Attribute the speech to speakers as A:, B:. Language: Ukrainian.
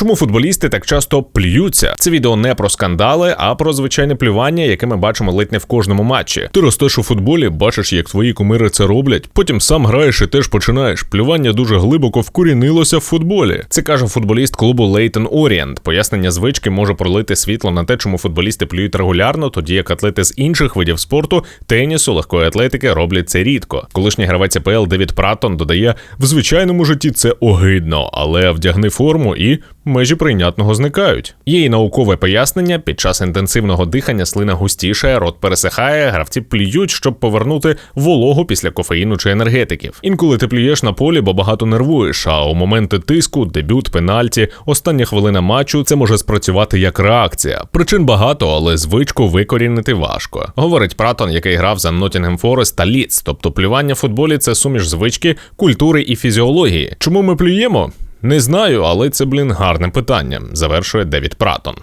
A: Чому футболісти так часто плюються? Це відео не про скандали, а про звичайне плювання, яке ми бачимо ледь не в кожному матчі. Ти ростеш у футболі, бачиш, як твої кумири це роблять. Потім сам граєш і теж починаєш. Плювання дуже глибоко вкорінилося в футболі. Це каже футболіст клубу Лейтон Орієнт. Пояснення звички може пролити світло на те, чому футболісти плюють регулярно, тоді як атлети з інших видів спорту, тенісу, легкої атлетики роблять це рідко. Колишній гравець АПЛ Девід Пратон додає: в звичайному житті це огидно, але вдягни форму і межі прийнятного зникають. Є і наукове пояснення: під час інтенсивного дихання слина густіше, рот пересихає, гравці плюють, щоб повернути вологу після кофеїну чи енергетиків. Інколи ти плюєш на полі, бо багато нервуєш. А у моменти тиску, дебют, пенальті, остання хвилина матчу це може спрацювати як реакція. Причин багато, але звичку викорінити важко. Говорить Пратон, який грав за Ноттінгем Форест та Ліц. Тобто плювання в футболі це суміш звички, культури і фізіології. Чому ми плюємо? Не знаю, але це, блін, гарне питання, завершує Девід Пратон.